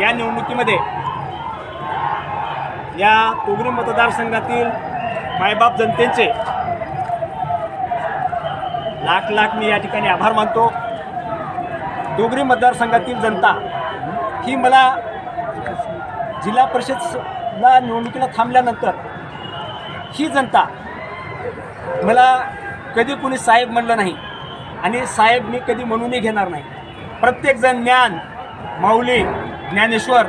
या निवडणुकीमध्ये या कोगरी मतदारसंघातील मायबाप जनतेचे लाख लाख मी या ठिकाणी आभार मानतो. डोगरी मतदारसंघातील जनता ही मला जिल्हा परिषदला निवडणुकीला थांबल्यानंतर ही जनता मला कधी कुणी साहेब म्हणलं नाही आणि साहेब मी कधी म्हणूनही घेणार नाही. प्रत्येकजण ज्ञान माऊली ज्ञानेश्वर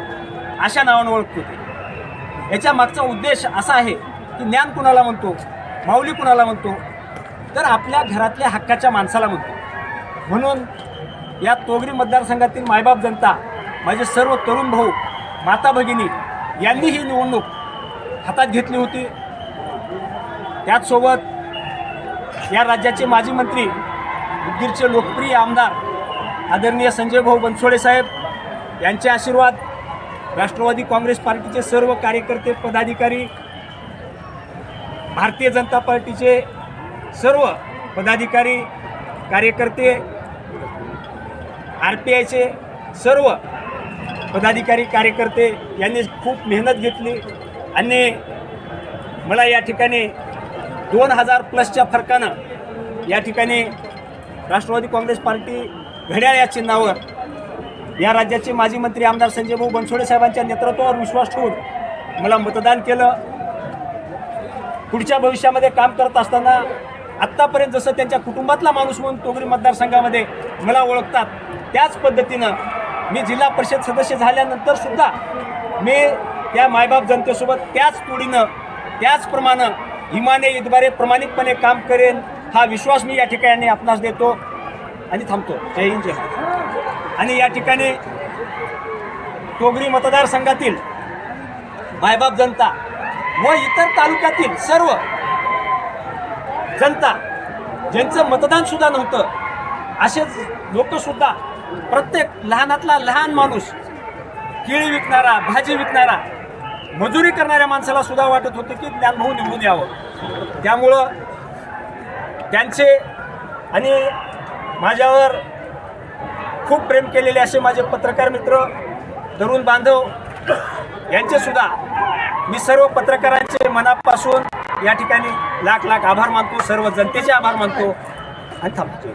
अशा नावानं ओळखतो ते. याच्या मागचा उद्देश असा आहे की ज्ञान कुणाला म्हणतो? माऊली कुणाला म्हणतो? तर आपल्या घरातल्या हक्काच्या माणसाला म्हणतो. म्हणून या तोगरी मतदारसंघातील मायबाप जनता माझे सर्व तरुण भाऊ माता भगिनी यांनी ही निवडणूक हातात घेतली होती. त्याचसोबत या राज्याचे माजी मंत्री उदगीरचे लोकप्रिय आमदार आदरणीय संजय भाऊ बनसोडे साहेब यांचे आशीर्वाद राष्ट्रवादी काँग्रेस पार्टीचे सर्व कार्यकर्ते पदाधिकारी भारतीय जनता पार्टीचे सर्व पदाधिकारी कार्यकर्ते आर पी आयचे सर्व पदाधिकारी कार्यकर्ते यांनी खूप मेहनत घेतली आणि मला या ठिकाणी दोन हजार प्लसच्या फरकानं या ठिकाणी राष्ट्रवादी काँग्रेस पार्टी घड्याळ या चिन्हावर या राज्याचे माजी मंत्री आमदार संजय भाऊ बनसोडे साहेबांच्या नेतृत्वावर विश्वास ठेवून मला मतदान केलं. पुढच्या भविष्यामध्ये काम करत असताना आत्तापर्यंत जसं त्यांच्या कुटुंबातला माणूस म्हणून तोगरी मतदारसंघामध्ये मला ओळखतात त्याच पद्धतीनं मी जिल्हा परिषद सदस्य झाल्यानंतर सुद्धा मी त्या मायबाप जनतेसोबत त्याच तोडीनं त्याचप्रमाणे हिमाने इतबारे प्रामाणिकपणे काम करेन हा विश्वास मी या ठिकाणी आपणास देतो आणि थांबतो. जय हिंद जय आणि या ठिकाणी टोगरी मतदारसंघातील मायबाप जनता व इतर तालुक्यातील सर्व जनता ज्यांचं मतदान सुद्धा नव्हतं असेच लोक सुद्धा प्रत्येक लहानातला लहान माणूस केळी विकणारा भाजी विकणारा मजुरी करणाऱ्या माणसाला सुद्धा वाटत होतं की ज्ञानभाऊ निवडून यावं. त्यामुळं त्यांचे आणि माझ्यावर खूप प्रेम केलेले असे माझे पत्रकार मित्र तरुण बांधव यांचेसुद्धा मी सर्व पत्रकारांचे मनापासून या ठिकाणी लाख लाख आभार मानतो सर्व जनतेचे आभार मानतो. आणि थांबतो